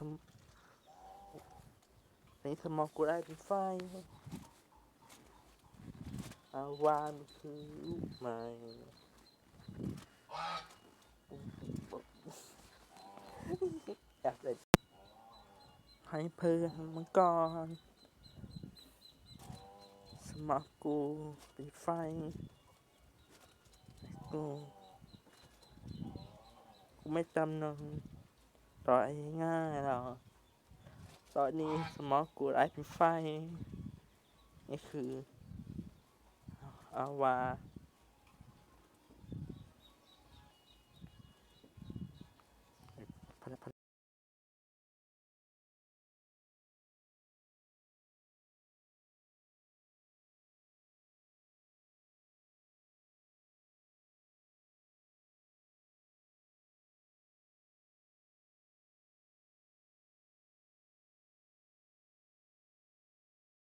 ทำนี่สมองกูได้เป็นไฟอาวานคือลูกไม้อยากเลยให้เพื่อนมันก่อนสมองกูเป็นไฟกู กูไม่จำน นต่อยง่ายหรอตอนนี้สมองกูไร้เป็นไฟ นี่คืออาวา